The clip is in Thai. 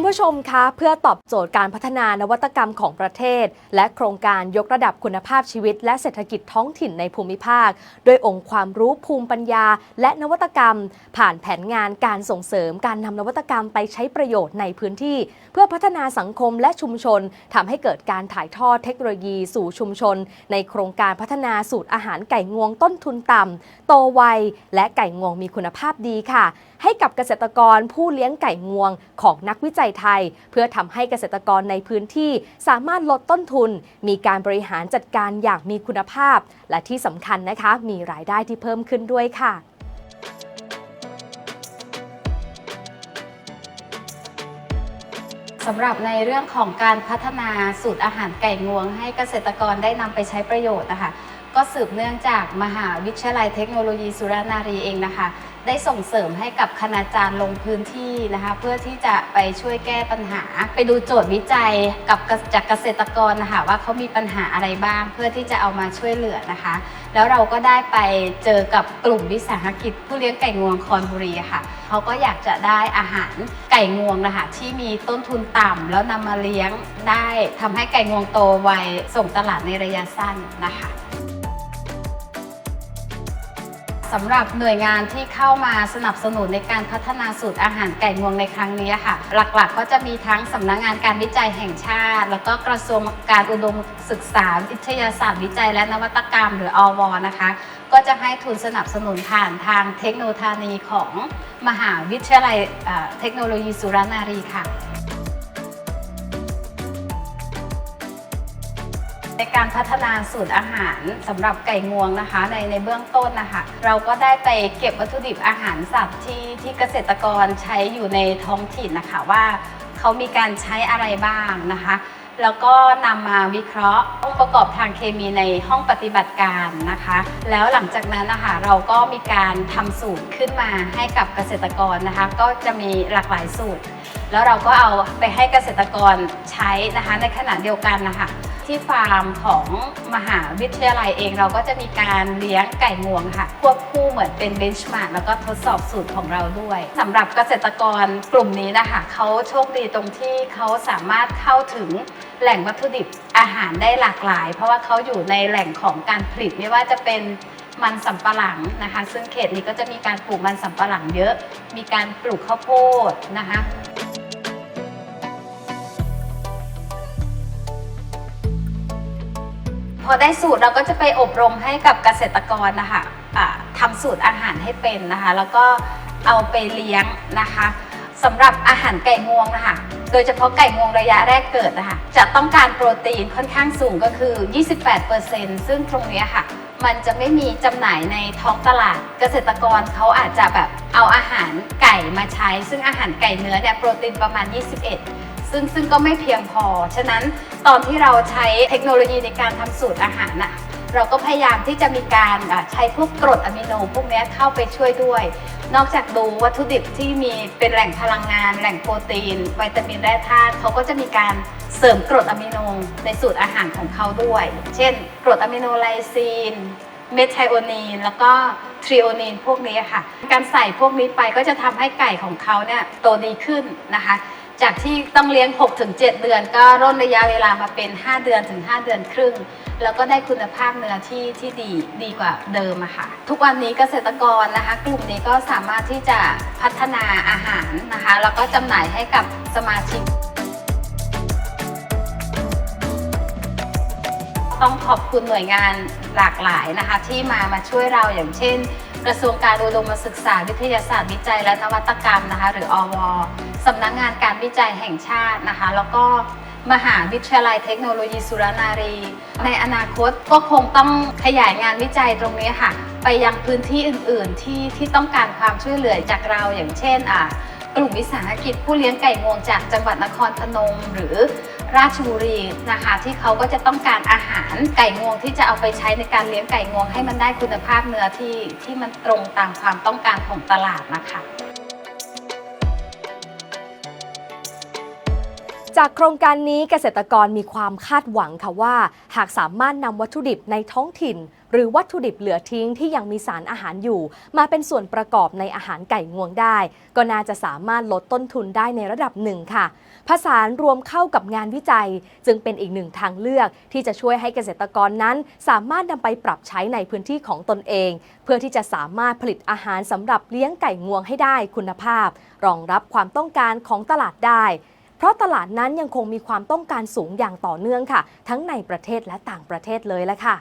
คุณผู้ชมคะ เพื่อตอบโจทย์การพัฒนานวัตกรรมของประเทศ และโครงการยกระดับคุณภาพชีวิต และเศรษฐกิจท้องถิ่นในภูมิภาคด้วยองค์ความรู้ภูมิปัญญา และนวัตกรรม ผ่านแผนงานการส่งเสริมการนำนวัตกรรมไปใช้ประโยชน์ในพื้นที่ เพื่อพัฒนาสังคมและชุมชนทำให้เกิดการถ่ายทอดเทคโนโลยีสู่ชุมชน ในโครงการพัฒนาสูตรอาหารไก่งวงต้นทุนต่ำโตไวและไก่งวงมีคุณภาพดีค่ะ ให้กับเกษตรกรผู้เลี้ยงไก่งวงของนักวิจัยไทย เพื่อทำให้เกษตรกรในพื้นที่สามารถลดต้นทุน มีการบริหารจัดการอย่างมีคุณภาพ และที่สำคัญนะคะมีรายได้ที่เพิ่มขึ้นด้วยค่ะสำหรับในเรื่องของการพัฒนาสูตรอาหารไก่งวง ให้เกษตรกรได้นำไปใช้ประโยชน์นะคะ ก็สืบเนื่องจากมหาวิทยาลัยเทคโนโลยีสุรนารีเองนะคะ ได้ส่งเสริมให้กับคณาจารย์ลงพื้นที่นะคะ เพื่อที่จะไปช่วยแก้ปัญหา ไปดูโจทย์วิจัยกับจากเกษตรกรนะคะว่าเขามีปัญหาอะไรบ้าง เพื่อที่จะเอามาช่วยเหลือนะคะ แล้วเราก็ได้ไปเจอกับกลุ่มวิสาหกิจ ผู้เลี้ยงไก่งวงคอนบุรีะค่ะเขาก็อยากจะได้อาหารไก่งวงนะคะที่มีต้นทุนต่ำแล้วนำมาเลี้ยงได้ทำให้ไก่งวงโตไวส่งตลาดในระยะสั้นนะคะ สำหรับหน่วยงานที่เข้ามาสนับสนุนในการพัฒนาสูตรอาหารไก่งวงในครั้งนี้ค่ะ หลักๆ ก็จะมีทั้งสำนักงานการวิจัยแห่งชาติ แล้วก็กระทรวงการอุดมศึกษา วิทยาศาสตร์วิจัย และนวัตกรรม หรืออวนะคะ ก็จะให้ทุนสนับสนุนผ่านทางเทคโนโลยีของมหาวิทยาลัยเอ่อเทคโนโลยีสุรนารีค่ะ ในการพัฒนาสูตรอาหารสำหรับไก่งวงนะคะ ในในเบื้องต้นนะคะ เราก็ได้ไปเก็บวัตถุดิบอาหารสัตว์ที่ที่เกษตรกรใช้อยู่ในท้องถิ่นนะคะว่าเขามีการใช้อะไรบ้างนะคะ แล้วก็นำมาวิเคราะห์องค์ประกอบทางเคมีในห้องปฏิบัติการนะคะ แล้วหลังจากนั้นนะคะเราก็มีการทำสูตรขึ้นมาให้กับเกษตรกรนะคะ ก็จะมีหลากหลายสูตร แล้วเราก็เอาไปให้เกษตรกรใช้นะคะในขณะเดียวกันนะคะ ที่ฟาร์มของมหาวิทยาลัยเองเราก็จะมีการเลี้ยงไก่งวงค่ะ ควบคู่เหมือนเป็นเบนช์มาร์กแล้วก็ทดสอบสูตรของเราด้วยสำหรับเกษตรกรกลุ่มนี้นะคะเขาโชคดีตรงที่เขาสามารถเข้าถึงแหล่งวัตถุดิบอาหารได้หลากหลาย เพราะว่าเขาอยู่ในแหล่งของการผลิตไม่ว่าจะเป็นมันสำปะหลังนะคะ ซึ่งเขตนี้ก็จะมีการปลูกมันสำปะหลังเยอะ มีการปลูกข้าวโพดนะคะ อได้สูตรเราก็จะไปอบรมให้กับเกษตรกรนะคะะทำสูตรอาหารให้เป็นนะคะ แล้วก็เอาไปเลี้ยงนะคะสำหรับอาหารไก่งวงนะคะโดยเฉพาะไก่งวงระยะแรกเกิดนะคะจะต้องการโปรตีนค่อนข้างสูงก็คือ 28%ซึ่งตรงนี้ค่ะ มันจะไม่มีจำหน่ายในท้องตลาด เกษตรกรเขาอาจจะแบบเอาอาหารไก่มาใช้ ซึ่งอาหารไก่เนื้อเนี่ยโปรตีนประมาณ 21 ซึ่งซึ่งก็ไม่เพียงพอ ฉะนั้นตอนที่เราใช้เทคโนโลยีในการทำสูตรอาหารน่ะเราก็พยายามที่จะมีการใช้พวกกรดอะมิโนพวกนี้เข้าไปช่วยด้วย นอกจากดูวัตถุดิบที่มีเป็นแหล่งพลังงาน แหล่งโปรตีนวิตามินแร่ธาตุเขาก็จะมีการเสริมกรดอะมิโนในสูตรอาหารของเขาด้วย เช่น กรดอะมิโนไลซีน เมทไทโอนีน แล้วก็ทริโอนีนพวกนี้ค่ะ การใส่พวกนี้ไปก็จะทำให้ไก่ของเขาเนี่ยโตดีขึ้นนะคะ จากที่ต้องเลี้ยง 6-7 เดือน ก็ร่นระยะเวลามาเป็น 5 เดือนถึง 5 เดือนครึ่ง แล้วก็ได้คุณภาพเนื้อที่ที่ดีดีกว่าเดิมอะค่ะ ทุกวันนี้เกษตรกรนะคะ กลุ่มนี้ก็สามารถที่จะพัฒนาอาหารนะคะ แล้วก็จำหน่ายให้กับสมาชิก ต้องขอบคุณหน่วยงานหลากหลายนะคะ ที่มามาช่วยเราอย่างเช่น กระทรวงการอุดมศึกษาวิทยาศาสตร์วิจัยและนวัตกรรมนะคะ หรืออวสำนักงานการวิจัยแห่งชาตินะคะ แล้วก็มหาวิทยาลัยเทคโนโลยีสุรนารี ในอนาคตก็คงต้องขยายงานวิจัยตรงนี้ค่ะ ไปยังพื้นที่อื่น ๆ ที่ที่ต้องการความช่วยเหลือจากเราอย่างเช่นอะ กลุ่มวิสาหกิจผู้เลี้ยงไก่งวงจากจังหวัดนครพนมหรือราชบุรีนะคะ ที่เขาก็จะต้องการอาหารไก่งวงที่จะเอาไปใช้ในการเลี้ยงไก่งวงให้มันได้คุณภาพเนื้อที่ที่มันตรงตามความต้องการของตลาดนะคะ จากโครงการนี้เกษตรกรมีความคาดหวังค่ะว่า หากสามารถนำวัตถุดิบในท้องถิ่น หรือวัตถุดิบเหลือทิ้งที่ยังมีสารอาหารอยู่ มาเป็นส่วนประกอบในอาหารไก่งวงได้ ก็น่าจะสามารถลดต้นทุนได้ในระดับหนึ่งค่ะ ผสานรวมเข้ากับงานวิจัย จึงเป็นอีกหนึ่งทางเลือก ที่จะช่วยให้เกษตรกรนั้น สามารถนำไปปรับใช้ในพื้นที่ของตนเอง เพื่อที่จะสามารถผลิตอาหารสำหรับเลี้ยงไก่งวงให้ได้คุณภาพ รองรับความต้องการของตลาดได้ เพราะตลาดนั้นยังคงมีความต้องการสูงอย่างต่อเนื่องค่ะ ทั้งในประเทศและต่างประเทศเลยละค่ะ